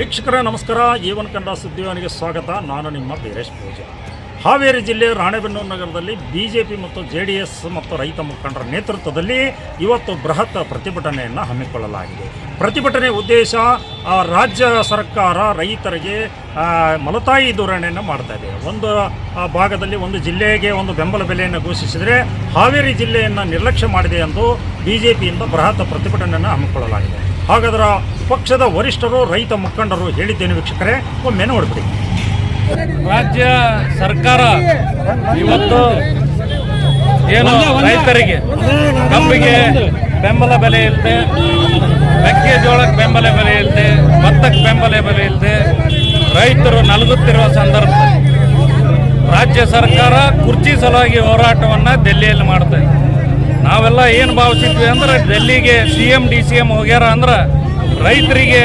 ವೀಕ್ಷಕರ, ನಮಸ್ಕಾರ. ಏವನ್ ಕನ್ನಡ ಸುದ್ದಿವಾನಿಗೆ ಸ್ವಾಗತ. ನಾನು ನಿಮ್ಮ ವೀರೇಶ್ ಪೂಜಾ. ಹಾವೇರಿ ಜಿಲ್ಲೆ ರಾಣೆಬೆನ್ನೂರು ನಗರದಲ್ಲಿ ಬಿಜೆಪಿ ಮತ್ತು ಜೆ ಡಿ ಎಸ್ ಮತ್ತು ರೈತ ಮುಖಂಡರ ನೇತೃತ್ವದಲ್ಲಿ ಇವತ್ತು ಬೃಹತ್ ಪ್ರತಿಭಟನೆಯನ್ನು ಹಮ್ಮಿಕೊಳ್ಳಲಾಗಿದೆ. ಪ್ರತಿಭಟನೆ ಉದ್ದೇಶ ರಾಜ್ಯ ಸರ್ಕಾರ ರೈತರಿಗೆ ಮಲತಾಯಿ ಧೋರಣೆಯನ್ನು ಮಾಡ್ತಾ ಇದೆ. ಒಂದು ಭಾಗದಲ್ಲಿ ಒಂದು ಜಿಲ್ಲೆಗೆ ಒಂದು ಬೆಂಬಲ ಬೆಲೆಯನ್ನು ಘೋಷಿಸಿದರೆ ಹಾವೇರಿ ಜಿಲ್ಲೆಯನ್ನು ನಿರ್ಲಕ್ಷ್ಯ ಮಾಡಿದೆ ಎಂದು ಬಿಜೆಪಿಯಿಂದ ಬೃಹತ್ ಪ್ರತಿಭಟನೆಯನ್ನು ಹಮ್ಮಿಕೊಳ್ಳಲಾಗಿದೆ. ಹಾಗಾದ್ರೆ ಪಕ್ಷದ ವರಿಷ್ಠರು ರೈತ ಮುಖಂಡರು ಹೇಳಿದ್ದೇನೆ ವೀಕ್ಷಕರೇ ಒಮ್ಮೆ ನೋಡ್ಬಿಡಿ. ರಾಜ್ಯ ಸರ್ಕಾರ ಇವತ್ತು ಏನು ರೈತರಿಗೆ ಕಬ್ಬಿಗೆ ಬೆಂಬಲ ಬೆಲೆ ಇಲ್ಲದೆ ಮೆಕ್ಕೆಜೋಳಕ್ಕೆ ಬೆಂಬಲ ಬೆಲೆ ಇಲ್ಲದೆ ಭತ್ತಕ್ಕೆ ಬೆಂಬಲ ಬೆಲೆ ಇಲ್ಲದೆ ರೈತರು ನಲಗುತ್ತಿರುವ ಸಂದರ್ಭದಲ್ಲಿ ರಾಜ್ಯ ಸರ್ಕಾರ ಕುರ್ಚಿ ಸಲುವಾಗಿ ಹೋರಾಟವನ್ನು ದೆಲ್ಲಿಯಲ್ಲಿ ಮಾಡ್ತಾ ಇದೆ. ನಾವೆಲ್ಲ ಏನು ಭಾವಿಸಿದ್ವಿ ಅಂದ್ರೆ ಡೆಲ್ಲಿಗೆ C M D C M ಹೋಗ್ಯಾರ ಅಂದ್ರೆ ರೈತರಿಗೆ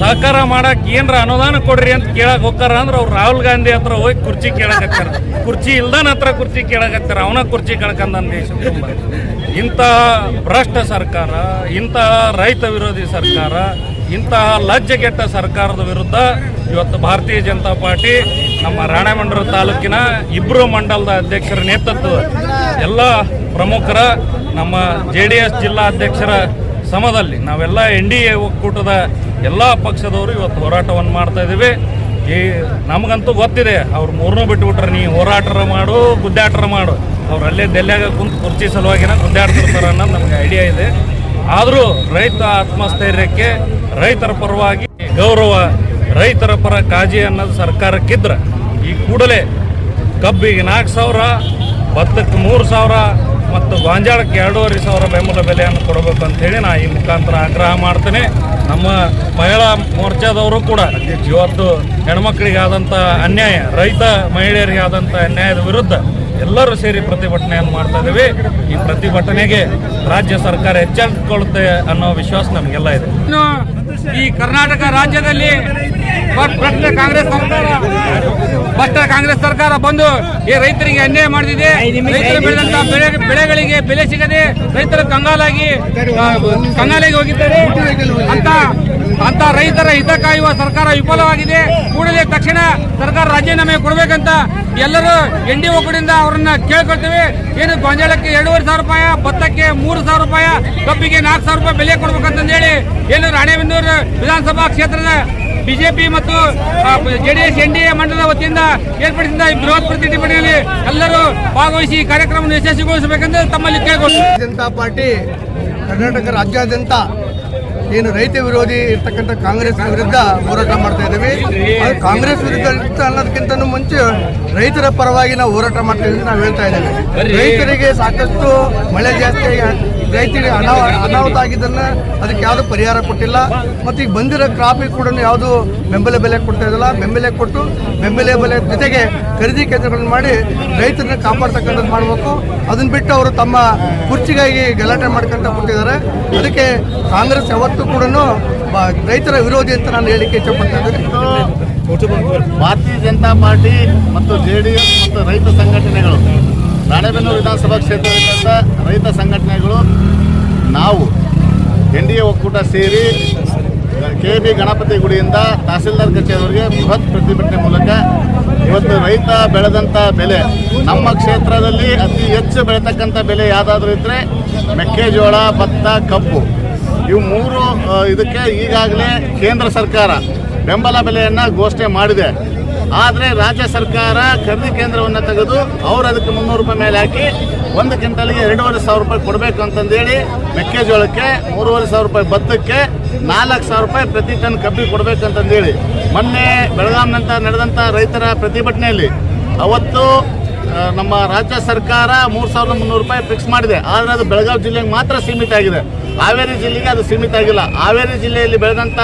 ಸಹಕಾರ ಮಾಡಕ್ಕೆ ಏನರ ಅನುದಾನ ಕೊಡ್ರಿ ಅಂತ ಕೇಳಕ್ ಹೋಗ್ತಾರ ಅಂದ್ರೆ ಅವ್ರು ರಾಹುಲ್ ಗಾಂಧಿ ಹತ್ರ ಹೋಗಿ ಕುರ್ಚಿ ಕೇಳಕತ್ತಾರ ಕುರ್ಚಿ ಇಲ್ದಾನ ಹತ್ರ ಕುರ್ಚಿ ಕೇಳಕತ್ತಾರ ಅವನ ಕುರ್ಚಿ ಕಳ್ಕಂದ ದೇಶ ಇಂಥ ಭ್ರಷ್ಟ ಸರ್ಕಾರ, ಇಂಥ ರೈತ ವಿರೋಧಿ ಸರ್ಕಾರ ಇಂತಹ ಲಜ್ಜೆಗೆಟ್ಟ ಸರ್ಕಾರದ ವಿರುದ್ಧ ಇವತ್ತು ಭಾರತೀಯ ಜನತಾ ಪಾರ್ಟಿ ನಮ್ಮ ರಾಣೆಮಂಡ್ರ ತಾಲೂಕಿನ ಇಬ್ಬರು ಮಂಡಲದ ಅಧ್ಯಕ್ಷರ ನೇತೃತ್ವ ಎಲ್ಲ ಪ್ರಮುಖರ, ನಮ್ಮ ಜೆ ಡಿ ಎಸ್ ಜಿಲ್ಲಾ ಅಧ್ಯಕ್ಷರ ಸಮದಲ್ಲಿ ನಾವೆಲ್ಲ ಎನ್ ಡಿ ಎ ಒಕ್ಕೂಟದ ಎಲ್ಲ ಪಕ್ಷದವರು ಇವತ್ತು ಹೋರಾಟವನ್ನು ಮಾಡ್ತಾ ಇದ್ದೀವಿ. ಈ ನಮಗಂತೂ ಗೊತ್ತಿದೆ, ಅವ್ರು ಮೂರನ್ನೂ ಬಿಟ್ಬಿಟ್ರೆ ನೀ ಹೋರಾಟರ ಮಾಡು ಗುದ್ದಾಟರ ಮಾಡು. ಅವ್ರು ಅಲ್ಲೇ ಕುಂತು ಕುರ್ಚಿ ಸಲುವಾಗಿನ ಗುದ್ದಾಡ್ತಿರ್ತಾರೆ ಅನ್ನೋದು ನಮಗೆ ಐಡಿಯಾ ಇದೆ. ಆದರೂ ರೈತ ಆತ್ಮಸ್ಥೈರ್ಯಕ್ಕೆ ರೈತರ ಪರವಾಗಿ ಗೌರವ, ರೈತರ ಪರ ಕಾಳಜಿ ಅನ್ನೋದು ಸರ್ಕಾರಕ್ಕಿದ್ರೆ, ಈ ಕೂಡಲೇ ಕಬ್ಬಿಗೆ ನಾಲ್ಕು ಸಾವಿರ, ಭತ್ತಕ್ಕೆ ಮೂರು ಸಾವಿರ ಮತ್ತು ಗಾಂಜಾಳಕ್ಕೆ ಎರಡೂವರೆ ಸಾವಿರ ಬೆಂಬಲ ಬೆಲೆಯನ್ನು ಕೊಡಬೇಕು ಅಂತ ಹೇಳಿ ನಾ ಈ ಮುಖಾಂತರ ಆಗ್ರಹ ಮಾಡ್ತೇನೆ. ನಮ್ಮ ಮಹಿಳಾ ಮೋರ್ಚಾದವರು ಕೂಡ ಇವತ್ತು ಹೆಣ್ಮಕ್ಳಿಗಾದಂಥ ಅನ್ಯಾಯ, ರೈತ ಮಹಿಳೆಯರಿಗೆ ಆದಂಥ ಅನ್ಯಾಯದ ವಿರುದ್ಧ ಎಲ್ಲರೂ ಸೇರಿ ಪ್ರತಿಭಟನೆಯನ್ನು ಮಾಡ್ತಾ ಇದ್ದೀವಿ. ಈ ಪ್ರತಿಭಟನೆಗೆ ರಾಜ್ಯ ಸರ್ಕಾರ ಎಚ್ಚರಿಕೊಳ್ಳುತ್ತೆ ಅನ್ನೋ ವಿಶ್ವಾಸ ನಮಗೆಲ್ಲ ಇದೆ. ಈ ಕರ್ನಾಟಕ ರಾಜ್ಯದಲ್ಲಿ ಭ್ರಷ್ಟ ಕಾಂಗ್ರೆಸ್ ಸರ್ಕಾರ ಭ್ರಷ್ಟ ಕಾಂಗ್ರೆಸ್ ಸರ್ಕಾರ ಬಂದು ಈ ರೈತರಿಗೆ ಅನ್ಯಾಯ ಮಾಡಿದೆ ರೈತರು ಬೆಳೆದಂತ ಬೆಳೆ ಬೆಳೆಗಳಿಗೆ ಬೆಲೆ ಸಿಗದೆ ರೈತರು ಕಂಗಾಲಾಗಿ ಕಂಗಾಲಾಗಿ ಹೋಗಿದ್ದಾರೆ. ಅಂತ ಅಂತ ರೈತರ ಹಿತ ಸರ್ಕಾರ ವಿಫಲವಾಗಿದೆ. ಕೂಡಲೇ ತಕ್ಷಣ ಸರ್ಕಾರ ರಾಜೀನಾಮೆ ಕೊಡಬೇಕಂತ ಎಲ್ಲರೂ ಎನ್ ಡಿ ಒಕ್ಕೂಡಿಂದ ಅವರನ್ನ ಕೇಳ್ಕೊಳ್ತೇವೆ. ಏನು ಗೊಂಜಾಳಕ್ಕೆ ಎರಡೂವರೆ ಸಾವಿರ ರೂಪಾಯಿ, ಭತ್ತಕ್ಕೆ ಮೂರು ಸಾವಿರ ರೂಪಾಯಿ, ಕಬ್ಬಿಗೆ ನಾಲ್ಕು ಸಾವಿರ ರೂಪಾಯಿ ಬೆಲೆ ಕೊಡ್ಬೇಕಂತಂದೇಳಿ ಏನು ರಾಣೆಬೆನ್ನೂರು ವಿಧಾನಸಭಾ ಕ್ಷೇತ್ರದ ಬಿಜೆಪಿ ಮತ್ತು ಜೆಡಿಎಸ್ ಎನ್ ಡಿ ಎ ಮಂಡಲದ ವತಿಯಿಂದ ಏರ್ಪಡಿಸಿದ ಈ ಬೃಹತ್ ಪ್ರತಿಭಟನೆಯಲ್ಲಿ ಎಲ್ಲರೂ ಭಾಗವಹಿಸಿ ಕಾರ್ಯಕ್ರಮವನ್ನು ಯಶಸ್ವಿಗೊಳಿಸಬೇಕೆಂದು ತಮ್ಮಲ್ಲಿ ಕೇಳಿಕೊಳ್ತೇವೆ. ಜನತಾ ಪಾರ್ಟಿ ಕರ್ನಾಟಕ ರಾಜ್ಯಾದ್ಯಂತ ಏನು ರೈತ ವಿರೋಧಿ ಇರ್ತಕ್ಕಂಥ ಕಾಂಗ್ರೆಸ್ ವಿರುದ್ಧ ಹೋರಾಟ ಮಾಡ್ತಾ ಇದ್ದೀವಿ. ಅದು ಕಾಂಗ್ರೆಸ್ ವಿರುದ್ಧ ಅನ್ನೋದಕ್ಕಿಂತ ಮುಂಚೆ ರೈತರ ಪರವಾಗಿ ನಾವು ಹೋರಾಟ ಮಾಡ್ತಾ ಇದ್ದೀವಿ ಅಂತ ನಾವು ಹೇಳ್ತಾ ಇದ್ದೇವೆ. ರೈತರಿಗೆ ಸಾಕಷ್ಟು ಮಳೆ ಜಾಸ್ತಿ ರೈತರಿಗೆ ಅನಾವ ಅನಾಹುತ ಆಗಿದ್ದನ್ನು ಅದಕ್ಕೆ ಯಾವುದು ಪರಿಹಾರ ಕೊಟ್ಟಿಲ್ಲ. ಮತ್ತು ಈಗ ಬಂದಿರೋ ಕ್ರಾಪಿಗೆ ಕೂಡ ಯಾವುದು ಬೆಂಬಲ ಬೆಲೆ ಕೊಡ್ತಾ ಇದ್ದಲ್ಲ. ಬೆಂಬಲ ಕೊಟ್ಟು ಬೆಂಬಲ ಬೆಲೆ ಜೊತೆಗೆ ಖರೀದಿ ಕೇಂದ್ರಗಳನ್ನು ಮಾಡಿ ರೈತರನ್ನ ಕಾಪಾಡ್ತಕ್ಕಂಥದ್ದು ಮಾಡಬೇಕು. ಅದನ್ನ ಬಿಟ್ಟು ಅವರು ತಮ್ಮ ಕುರ್ಚಿಗಾಗಿ ಗಲಾಟೆ ಮಾಡ್ಕೊಂತ ಕೊಟ್ಟಿದ್ದಾರೆ ಅದಕ್ಕೆ ಕಾಂಗ್ರೆಸ್ ಯಾವತ್ತೂ ಕೂಡ ರೈತರ ವಿರೋಧಿ ಅಂತ ನಾನು ಹೇಳಿಕೆ ಇಷ್ಟಪಡ್ತಾ ಇದ್ದೀನಿ. ಭಾರತೀಯ ಜನತಾ ಪಾರ್ಟಿ ಮತ್ತು ಜೆ ಮತ್ತು ರೈತ ಸಂಘಟನೆಗಳು. ರಾಣೆಬೆನ್ನೂರು ವಿಧಾನಸಭಾ ಕ್ಷೇತ್ರದಿಂದ ರೈತ ಸಂಘಟನೆಗಳು, ನಾವು ಎನ್ ಡಿ ಎ ಒಕ್ಕೂಟ ಸೇರಿ ಕೆ ಬಿ ಗಣಪತಿ ಗುಡಿಯಿಂದ ತಹಸೀಲ್ದಾರ್ ಕಚೇರಿವರೆಗೆ ಬೃಹತ್ ಪ್ರತಿಭಟನೆ ಮೂಲಕ ಇವತ್ತು ರೈತ ಬೆಳೆದಂಥ ಬೆಲೆ, ನಮ್ಮ ಕ್ಷೇತ್ರದಲ್ಲಿ ಅತಿ ಹೆಚ್ಚು ಬೆಳೆತಕ್ಕಂಥ ಬೆಲೆ ಯಾವುದಾದ್ರೂ ಇದ್ದರೆ ಮೆಕ್ಕೆಜೋಳ, ಭತ್ತ, ಕಬ್ಬು. ಇವು ಮೂರು ಇದಕ್ಕೆ ಈಗಾಗಲೇ ಕೇಂದ್ರ ಸರ್ಕಾರ ಬೆಂಬಲ ಬೆಲೆಯನ್ನು ಘೋಷಣೆ ಮಾಡಿದೆ. ಆದರೆ ರಾಜ್ಯ ಸರ್ಕಾರ ಖರೀದಿ ಕೇಂದ್ರವನ್ನು ತೆಗೆದು ಅವ್ರು ಅದಕ್ಕೆ ಮುನ್ನೂರು ರೂಪಾಯಿ ಮೇಲೆ ಹಾಕಿ ಒಂದು ಕ್ವಿಂಟಲ್ಗೆ ಎರಡೂವರೆ ಸಾವಿರ ರೂಪಾಯಿ ಕೊಡಬೇಕು ಅಂತಂದೇಳಿ ಮೆಕ್ಕೆಜೋಳಕ್ಕೆ, ಮೂರುವರೆ ಸಾವಿರ ರೂಪಾಯಿ ಭತ್ತಕ್ಕೆ, ನಾಲ್ಕು ಸಾವಿರ ರೂಪಾಯಿ ಪ್ರತಿ ಟನ್ ಕಬ್ಬಿಗೆ ಕೊಡಬೇಕಂತಂದೇಳಿ ಮೊನ್ನೆ ಬೆಳಗಾಂನಂತ ನಡೆದಂಥ ರೈತರ ಪ್ರತಿಭಟನೆಯಲ್ಲಿ ಅವತ್ತು ನಮ್ಮ ರಾಜ್ಯ ಸರ್ಕಾರ ಮೂರು ಸಾವಿರದ ಮುನ್ನೂರು ರೂಪಾಯಿ ಫಿಕ್ಸ್ ಮಾಡಿದೆ. ಆದರೆ ಅದು ಬೆಳಗಾವಿ ಜಿಲ್ಲೆಗೆ ಮಾತ್ರ ಸೀಮಿತ ಆಗಿದೆ. ಹಾವೇರಿ ಜಿಲ್ಲೆಗೆ ಅದು ಸೀಮಿತ ಆಗಿಲ್ಲ. ಹಾವೇರಿ ಜಿಲ್ಲೆಯಲ್ಲಿ ಬೆಳೆದಂಥ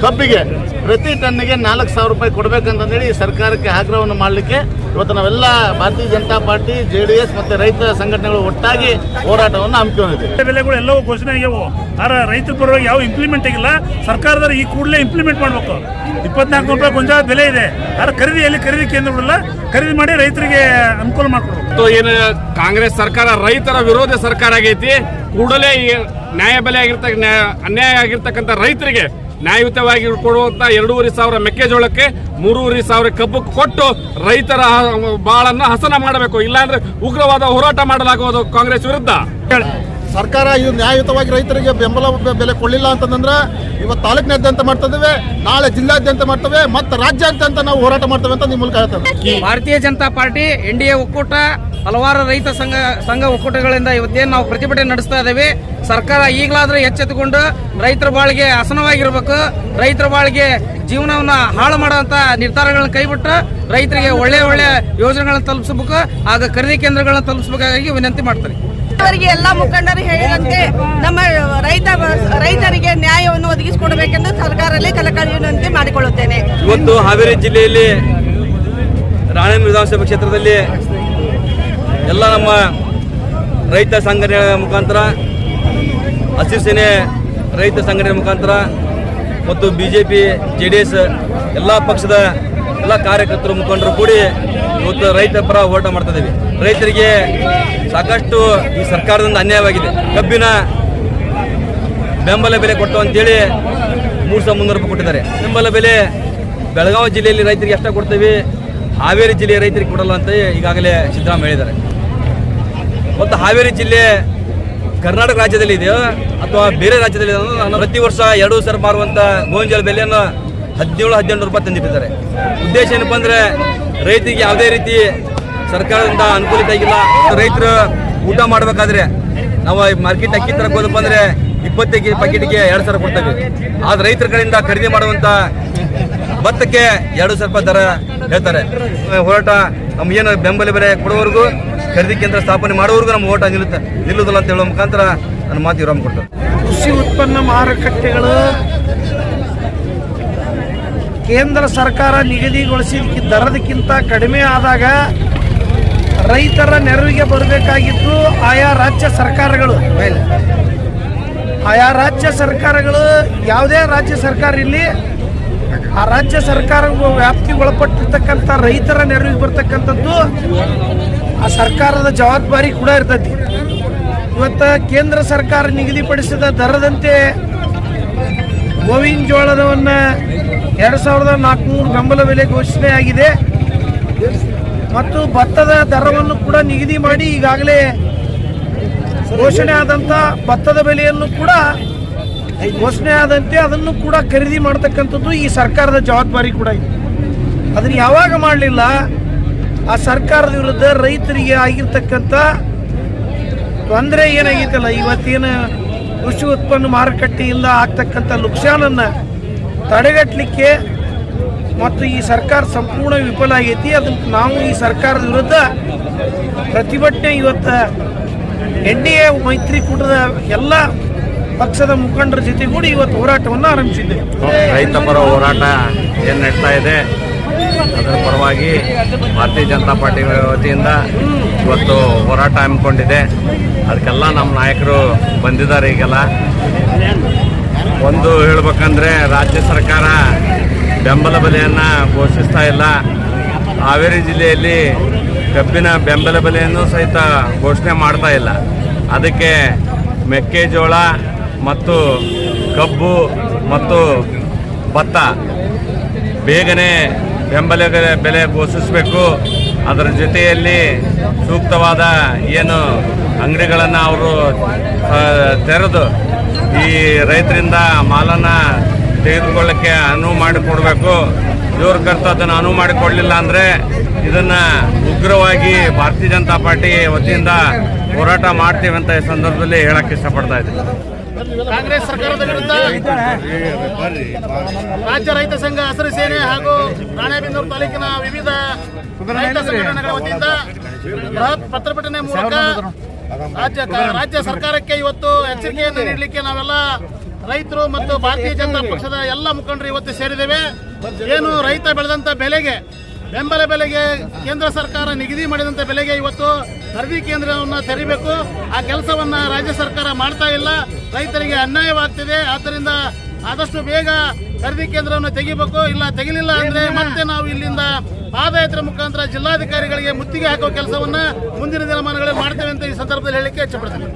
ಕಬ್ಬಿಗೆ ಪ್ರತಿ ಟನ್ನಿಗೆ ನಾಲ್ಕು ಸಾವಿರ ರೂಪಾಯಿ ಕೊಡಬೇಕಂತಂದೇಳಿ ಸರ್ಕಾರಕ್ಕೆ ಆಗ್ರಹವನ್ನು ಮಾಡಲಿಕ್ಕೆ ಇವತ್ತು ನಾವೆಲ್ಲ Bharatiya Janata party J D S ಮತ್ತು ರೈತ ಸಂಘಟನೆಗಳು ಒಟ್ಟಾಗಿ ಹೋರಾಟವನ್ನು ಹಮ್ಮಿಕೊಂಡಿದ್ದೀವಿ. ಬೆಲೆಗಳು ಎಲ್ಲವೂ ಘೋಷಣೆ ಆಗ್ಯಾವು. ಆದರೆ ರೈತರ ಪರವಾಗಿ ಯಾವ ಇಂಪ್ಲಿಮೆಂಟ್ ಆಗಿಲ್ಲ. ಸರ್ಕಾರದವರು ಈ ಕೂಡಲೇ ಇಂಪ್ಲಿಮೆಂಟ್ ಮಾಡಬೇಕು. ಇಪ್ಪತ್ನಾಲ್ಕು ರೂಪಾಯಿ ಗೊಂಜಾಳ ಬೆಲೆ ಇದೆ. ಆದರೆ ಖರೀದಿ ಎಲ್ಲಿ ಖರೀದಿ ಕೇಂದ್ರಗಳಿಲ್ಲ ಖರೀದಿ ಮಾಡಿ ರೈತರಿಗೆ ಅನುಕೂಲ ಮಾಡಿಕೊಡ್ಬೇಕು. ಏನು ಕಾಂಗ್ರೆಸ್ ಸರ್ಕಾರ ರೈತರ ವಿರೋಧ ಸರ್ಕಾರ ಆಗೈತಿ. ಕೂಡಲೇ ಈ ನ್ಯಾಯ ಬೆಲೆ ಆಗಿರ್ತಕ್ಕ ನ್ಯಾಯ- ಅನ್ಯಾಯ ಆಗಿರ್ತಕ್ಕಂಥ ರೈತರಿಗೆ ನ್ಯಾಯಯುತವಾಗಿ ಕೊಡುವಂತ ಎರಡೂವರೆ ಸಾವಿರ ಮೆಕ್ಕೆಜೋಳಕ್ಕೆ ಮೂರುವರೆ ಸಾವಿರ ಕಬ್ಬು ಕೊಟ್ಟು ರೈತರ ಬಾಳನ್ನ ಹಸನ ಮಾಡಬೇಕು. ಇಲ್ಲಾಂದ್ರೆ ಉಗ್ರವಾದ ಹೋರಾಟ ಮಾಡಲಾಗುವುದು ಕಾಂಗ್ರೆಸ್ ವಿರುದ್ಧ. ಸರ್ಕಾರ ಇದು ನ್ಯಾಯಯುತವಾಗಿ ರೈತರಿಗೆ ಬೆಂಬಲ ಬೆಲೆ ಕೊಡಲಿಲ್ಲ ಅಂತಂದ್ರೆ ಇವತ್ತು ತಾಲೂಕಿನಾದ್ಯಂತ ಮಾಡ್ತಿದ್ದೇವೆ ನಾಳೆ ಜಿಲ್ಲಾದ್ಯಂತ ಮಾಡ್ತವೆ ಮತ್ತು ರಾಜ್ಯಾದ್ಯಂತ ನಾವು ಹೋರಾಟ ಮಾಡ್ತೇವೆ ಅಂತ ನಿಮ್ಮ ಮೂಲಕ ಹೇಳ್ತೇವೆ Bharatiya Janata party N D A ಒಕ್ಕೂಟ ಹಲವಾರು ರೈತ ಸಂಘ ಸಂಘ ಒಕ್ಕೂಟಗಳಿಂದ ಇವತ್ತೇನು ನಾವು ಪ್ರತಿಭಟನೆ ನಡೆಸ್ತಾ ಇದ್ದೇವೆ. ಸರ್ಕಾರ ಈಗಲಾದರೂ ಎಚ್ಚೆತ್ತುಕೊಂಡು ರೈತರ ಬಾಳಿಗೆ ಹಸನವಾಗಿರ್ಬೇಕು ರೈತರ ಬಾಳಿಗೆ ಜೀವನವನ್ನ ಹಾಳು ಮಾಡುವಂತ ನಿರ್ಧಾರಗಳನ್ನು ಕೈಬಿಟ್ಟು ರೈತರಿಗೆ ಒಳ್ಳೆ ಒಳ್ಳೆ ಯೋಜನೆಗಳನ್ನು ತಲುಪಿಸಬೇಕು. ಆಗ ಖರೀದಿ ಕೇಂದ್ರಗಳನ್ನು ತಲುಪಿಸಬೇಕಾಗಿ ವಿನಂತಿ ಮಾಡ್ತಾರೆ ಅವರಿಗೆ ಎಲ್ಲ ಮುಖಂಡರು ಹೇಳಿದಂತೆ ನಮ್ಮ ರೈತ ರೈತರಿಗೆ ನ್ಯಾಯವನ್ನು ಒದಗಿಸಿಕೊಡಬೇಕೆಂದು ಸರ್ಕಾರದಲ್ಲಿ ಕಲಕಳಿ ವಿನಂತಿ ಮಾಡಿಕೊಳ್ಳುತ್ತೇನೆ. ಇವತ್ತು ಹಾವೇರಿ ಜಿಲ್ಲೆಯಲ್ಲಿ ರಾಣೇಬೆನ್ನೂರು ವಿಧಾನಸಭಾ ಕ್ಷೇತ್ರದಲ್ಲಿ ಎಲ್ಲ ನಮ್ಮ ರೈತ ಸಂಘಟನೆಗಳ ಮುಖಾಂತರ, ಹಸಿರು ಸೇನೆ ರೈತ ಸಂಘಟನೆ ಮುಖಾಂತರ ಮತ್ತು B J P J D S ಎಲ್ಲ ಪಕ್ಷದ ಎಲ್ಲ ಕಾರ್ಯಕರ್ತರು ಮುಖಂಡರು ಕೂಡಿ ಇವತ್ತು ರೈತ ಪರ ಹೋರಾಟ ಮಾಡ್ತಾ ಇದ್ದೀವಿ. ರೈತರಿಗೆ ಸಾಕಷ್ಟು ಈ ಸರ್ಕಾರದಿಂದ ಅನ್ಯಾಯವಾಗಿದೆ. ಕಬ್ಬಿನ ಬೆಂಬಲ ಬೆಲೆ ಕೊಟ್ಟು ಅಂತೇಳಿ ಮೂರು ಸಾವಿರ ಮುನ್ನೂರು ರೂಪಾಯಿ ಕೊಟ್ಟಿದ್ದಾರೆ. ಬೆಂಬಲ ಬೆಲೆ ಬೆಳಗಾವಿ ಜಿಲ್ಲೆಯಲ್ಲಿ ರೈತರಿಗೆ ಎಷ್ಟ ಕೊಡ್ತೀವಿ. ಹಾವೇರಿ ಜಿಲ್ಲೆಯ ರೈತರಿಗೆ ಕೊಡಲ್ಲ ಅಂತ ಈಗಾಗಲೇ ಸಿದ್ದರಾಮಯ್ಯ ಹೇಳಿದ್ದಾರೆ. ಮತ್ತು ಹಾವೇರಿ ಜಿಲ್ಲೆ ಕರ್ನಾಟಕ ರಾಜ್ಯದಲ್ಲಿ ಇದೆಯೋ ಅಥವಾ ಬೇರೆ ರಾಜ್ಯದಲ್ಲಿ ನಾನು ಪ್ರತಿ ವರ್ಷ ಎರಡು ಸರ್ ಮಾರುವಂಥ ಗೋಂಜಾಳ ಬೆಲೆಯನ್ನು ಹದಿನೇಳು, ಹದಿನೆಂಟು ರೂಪಾಯಿ ತಂದಿಟ್ಟಿದ್ದಾರೆ. ಉದ್ದೇಶ ಏನಪ್ಪ ಅಂದರೆ ರೈತರಿಗೆ ಯಾವುದೇ ರೀತಿ ಸರ್ಕಾರದಿಂದ ಅನುಕೂಲತೆ ಆಗಿಲ್ಲ. ರೈತರು ಊಟ ಮಾಡಬೇಕಾದ್ರೆ ನಾವು ಮಾರ್ಕೆಟ್ ಅಕ್ಕಿ ತರಕ್ಕೆ ಹೋದಪ್ಪ ಅಂದರೆ ಇಪ್ಪತ್ತೈದು ಪ್ಯಾಕೆಟ್ಗೆ ಎರಡು ಸಾವಿರ ಕೊಡ್ತೇವೆ. ಆದ್ರೆ ರೈತರ ಕಡೆಯಿಂದ ಖರೀದಿ ಮಾಡುವಂಥ ಭತ್ತಕ್ಕೆ ಎರಡು ಸಾವಿರ ರೂಪಾಯಿ ದರ ಹೇಳ್ತಾರೆ. ಹೋರಾಟ ನಮ್ಗೇನು ಬೆಂಬಲ ಬೆಲೆ ಕೊಡೋವರೆಗೂ ಖರೀದಿ ಕೇಂದ್ರ ಸ್ಥಾಪನೆ ಮಾಡುವವರೆಗೂ ನಮ್ಮ ಓಟ ನಿಲ್ಲುತ್ತೆ ನಿಲ್ಲುವುದಿಲ್ಲ ಅಂತ ಹೇಳೋ ಮುಖಾಂತರ ನನ್ನ ಮಾತು ವಿರಾಮ ಕೊಟ್ಟು. ಕೃಷಿ ಉತ್ಪನ್ನ ಮಾರುಕಟ್ಟೆಗಳು ಕೇಂದ್ರ ಸರ್ಕಾರ ನಿಗದಿಗೊಳಿಸಿದ ದರದಕ್ಕಿಂತ ಕಡಿಮೆ ಆದಾಗ ರೈತರ ನೆರವಿಗೆ ಬರಬೇಕಾಗಿದ್ದು ಆಯಾ ರಾಜ್ಯ ಸರ್ಕಾರಗಳು ಆಯಾ ರಾಜ್ಯ ಸರ್ಕಾರಗಳು, ಯಾವುದೇ ರಾಜ್ಯ ಸರ್ಕಾರ ಇಲ್ಲಿ ಆ ರಾಜ್ಯ ಸರ್ಕಾರ ವ್ಯಾಪ್ತಿಗೆ ಒಳಪಟ್ಟಿರ್ತಕ್ಕಂಥ ರೈತರ ನೆರವಿಗೆ ಬರ್ತಕ್ಕಂಥದ್ದು ಆ ಸರ್ಕಾರದ ಜವಾಬ್ದಾರಿ ಕೂಡ ಇರ್ತೈತಿ. ಇವತ್ತು ಕೇಂದ್ರ ಸರ್ಕಾರ ನಿಗದಿಪಡಿಸಿದ ದರದಂತೆ ಗೋವಿನ ಜೋಳದವನ್ನ ಎರಡು ಸಾವಿರದ ನಾಲ್ಕುನೂರು ಬೆಂಬಲ ಬೆಲೆ ಘೋಷಣೆ ಆಗಿದೆ. ಮತ್ತು ಭತ್ತದ ದರವನ್ನು ಕೂಡ ನಿಗದಿ ಮಾಡಿ ಈಗಾಗಲೇ ಘೋಷಣೆ ಆದಂಥ ಭತ್ತದ ಬೆಲೆಯನ್ನು ಕೂಡ ಘೋಷಣೆ ಆದಂತೆ ಅದನ್ನು ಕೂಡ ಖರೀದಿ ಮಾಡ್ತಕ್ಕಂಥದ್ದು ಈ ಸರ್ಕಾರದ ಜವಾಬ್ದಾರಿ ಕೂಡ ಇದೆ. ಅದನ್ನು ಯಾವಾಗ ಮಾಡಲಿಲ್ಲ? ಆ ಸರ್ಕಾರದ ವಿರುದ್ಧ ರೈತರಿಗೆ ಆಗಿರ್ತಕ್ಕಂಥ ತೊಂದರೆ ಏನಾಗೈತಲ್ಲ ಇವತ್ತೇನು ಕೃಷಿ ಉತ್ಪನ್ನ ಮಾರುಕಟ್ಟೆಯಿಂದ ಆಗ್ತಕ್ಕಂಥ ನುಕ್ಸಾನನ್ನು ತಡೆಗಟ್ಟಲಿಕ್ಕೆ ಮತ್ತು ಈ ಸರ್ಕಾರ ಸಂಪೂರ್ಣ ವಿಫಲ ಆಗೈತಿ. ಅದಕ್ಕೆ ನಾವು ಈ ಸರ್ಕಾರದ ವಿರುದ್ಧ ಪ್ರತಿಭಟನೆ ಇವತ್ತು ಎನ್ ಡಿ ಎ ಮೈತ್ರಿಕೂಟದ ಎಲ್ಲ ಪಕ್ಷದ ಮುಖಂಡರ ಜೊತೆಗೂಡಿ ಇವತ್ತು ಹೋರಾಟವನ್ನು ಆರಂಭಿಸಿದ್ದೇವೆ. ರೈತ ಪರ ಹೋರಾಟ ಏನು ನಡೀತಾ ಇದೆ? ಅದರ ಪರವಾಗಿ ಭಾರತೀಯ ಜನತಾ ಪಾರ್ಟಿ ವತಿಯಿಂದ ಇವತ್ತು ಹೋರಾಟ ಹಮ್ಮಿಕೊಂಡಿದೆ. ಅದಕ್ಕೆಲ್ಲ ನಮ್ಮ ನಾಯಕರು ಬಂದಿದ್ದಾರೆ ಈಗೆಲ್ಲ. ಒಂದು ಹೇಳ್ಬೇಕಂದ್ರೆ ರಾಜ್ಯ ಸರ್ಕಾರ ಬೆಂಬಲ ಬೆಲೆಯನ್ನು ಘೋಷಿಸ್ತಾ ಇಲ್ಲ. ಹಾವೇರಿ ಜಿಲ್ಲೆಯಲ್ಲಿ ಕಬ್ಬಿನ ಬೆಂಬಲ ಬೆಲೆಯನ್ನು ಸಹಿತ ಘೋಷಣೆ ಮಾಡ್ತಾ ಇಲ್ಲ. ಅದಕ್ಕೆ ಮೆಕ್ಕೆಜೋಳ ಮತ್ತು ಕಬ್ಬು ಮತ್ತು ಭತ್ತ ಬೇಗನೆ ಬೆಂಬಲ ಬೆಲೆ- ಘೋಷಿಸಬೇಕು. ಅದರ ಜೊತೆಯಲ್ಲಿ ಸೂಕ್ತವಾದ ಏನು ಅಂಗಡಿಗಳನ್ನು ಅವರು ತೆರೆದು ಈ ರೈತರಿಂದ ಮಾಲನ್ನು ತೆಗೆದುಕೊಳ್ಳೋಕ್ಕೆ ಅನುವು ಮಾಡಿಕೊಡಬೇಕು. ಇವ್ರ ಕರ್ತ ಅದನ್ನು ಅನುವು ಮಾಡಿಕೊಡಲಿಲ್ಲ ಅಂದರೆ ಇದನ್ನು ಉಗ್ರವಾಗಿ ಭಾರತೀಯ ಜನತಾ ಪಾರ್ಟಿ ವತಿಯಿಂದ ಹೋರಾಟ ಮಾಡ್ತೀವಿ ಅಂತ ಈ ಸಂದರ್ಭದಲ್ಲಿ ಹೇಳಕ್ಕೆ ಇಷ್ಟಪಡ್ತಾ ಇದ್ದೀನಿ. ಕಾಂಗ್ರೆಸ್ ಸರ್ಕಾರದ ವಿರುದ್ಧ ರಾಜ್ಯ ರೈತ ಸಂಘ ಹಸಿರು ಸೇನೆ ಹಾಗೂ ರಾಣೆಬೆನ್ನೂರು ತಾಲೂಕಿನ ವಿವಿಧ ರೈತ ಸಂಘಟನೆಗಳ ವತಿಯಿಂದ ಬೃಹತ್ ಪ್ರತಿಭಟನೆ ಮೂಲಕ ರಾಜ್ಯ ರಾಜ್ಯ ಸರ್ಕಾರಕ್ಕೆ ಇವತ್ತು ಎಚ್ಚರಿಕೆಯನ್ನು ನೀಡಲಿಕ್ಕೆ ನಾವೆಲ್ಲ ರೈತರು ಮತ್ತು ಭಾರತೀಯ ಜನತಾ ಪಕ್ಷದ ಎಲ್ಲ ಮುಖಂಡರು ಇವತ್ತು ಸೇರಿದ್ದೇವೆ. ಏನು ರೈತ ಬೆಳೆದಂತ ಬೆಲೆಗೆ ಬೆಂಬಲ ಬೆಲೆಗೆ ಕೇಂದ್ರ ಸರ್ಕಾರ ನಿಗದಿ ಮಾಡಿದಂಥ ಬೆಲೆಗೆ ಇವತ್ತು ಖರೀದಿ ಕೇಂದ್ರವನ್ನು ತೆರಿಬೇಕು. ಆ ಕೆಲಸವನ್ನ ರಾಜ್ಯ ಸರ್ಕಾರ ಮಾಡ್ತಾ ಇಲ್ಲ. ರೈತರಿಗೆ ಅನ್ಯಾಯವಾಗ್ತಿದೆ. ಆದ್ದರಿಂದ ಆದಷ್ಟು ಬೇಗ ಖರೀದಿ ಕೇಂದ್ರವನ್ನು ತೆಗಿಬೇಕು. ಇಲ್ಲ ತೆಗಿಲಿಲ್ಲ ಅಂದ್ರೆ ಮತ್ತೆ ನಾವು ಇಲ್ಲಿಂದ ಪಾದಯಾತ್ರೆ ಮುಖಾಂತರ ಜಿಲ್ಲಾಧಿಕಾರಿಗಳಿಗೆ ಮುತ್ತಿಗೆ ಹಾಕುವ ಕೆಲಸವನ್ನ ಮುಂದಿನ ದಿನಮಾನಗಳಲ್ಲಿ ಮಾಡ್ತೇವೆ ಅಂತ ಈ ಸಂದರ್ಭದಲ್ಲಿ ಹೇಳಲಿಕ್ಕೆ ಇಚ್ಛಪಡ್ತೇನೆ.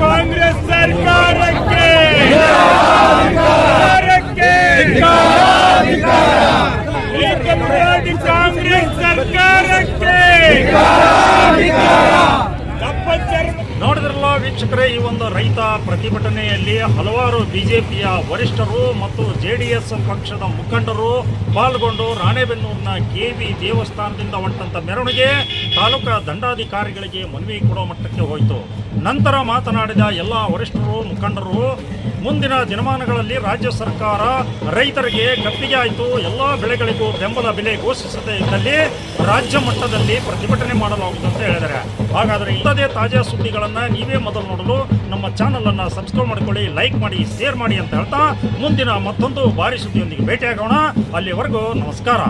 ಕಾಂಗ್ರೆಸ್ ಸರ್ಕಾರಕ್ಕೆ. ಕಾಂಗ್ರೆಸ್ ಸರ್ಕಾರಕ್ಕೆ! ನೋಡಿದ್ರಲ್ಲ ವೀಕ್ಷಕರೇ, ಈ ಒಂದು ರೈತ ಪ್ರತಿಭಟನೆಯಲ್ಲಿ ಹಲವಾರು ಬಿಜೆಪಿಯ ವರಿಷ್ಠರು ಮತ್ತು ಜೆ ಡಿ ಎಸ್ ಪಕ್ಷದ ಮುಖಂಡರು ಪಾಲ್ಗೊಂಡು ರಾಣೆಬೆನ್ನೂರಿನ ಕೆವಿ ದೇವಸ್ಥಾನದಿಂದ ಹೊಂಟಂತ ಮೆರವಣಿಗೆ. ತಾಲೂಕಾ ದಂಡಾಧಿಕಾರಿಗಳಿಗೆ ಮನವಿ ಕೊಡೋ ಮಟ್ಟಕ್ಕೆ ಹೋಯಿತು. ನಂತರ ಮಾತನಾಡಿದ ಎಲ್ಲ ವರಿಷ್ಠರು, ಮುಖಂಡರು, ಮುಂದಿನ ದಿನಮಾನಗಳಲ್ಲಿ ರಾಜ್ಯ ಸರ್ಕಾರ ರೈತರಿಗೆ ಕಪ್ಪಿಗೆ ಆಯಿತು ಎಲ್ಲ ಬೆಳೆಗಳಿಗೂ ಬೆಂಬಲ ಬೆಲೆ ಘೋಷಿಸದೇ ಇದ್ದಲ್ಲಿ ರಾಜ್ಯ ಮಟ್ಟದಲ್ಲಿ ಪ್ರತಿಭಟನೆ ಮಾಡಲಾಗುವುದು ಅಂತ ಹೇಳಿದ್ದಾರೆ. ಹಾಗಾದರೆ ಇಂಥದೇ ತಾಜಾ ಸುದ್ದಿಗಳನ್ನು ನೀವೇ ಮೊದಲು ನೋಡಲು ನಮ್ಮ ಚಾನಲನ್ನು ಸಬ್ಸ್ಕ್ರೈಬ್ ಮಾಡಿಕೊಳ್ಳಿ, ಲೈಕ್ ಮಾಡಿ, ಶೇರ್ ಮಾಡಿ ಅಂತ ಹೇಳ್ತಾ ಮುಂದಿನ ಮತ್ತೊಂದು ಭಾರಿ ಸುದ್ದಿಯೊಂದಿಗೆ ಭೇಟಿಯಾಗೋಣ. ಅಲ್ಲಿವರೆಗೂ ನಮಸ್ಕಾರ.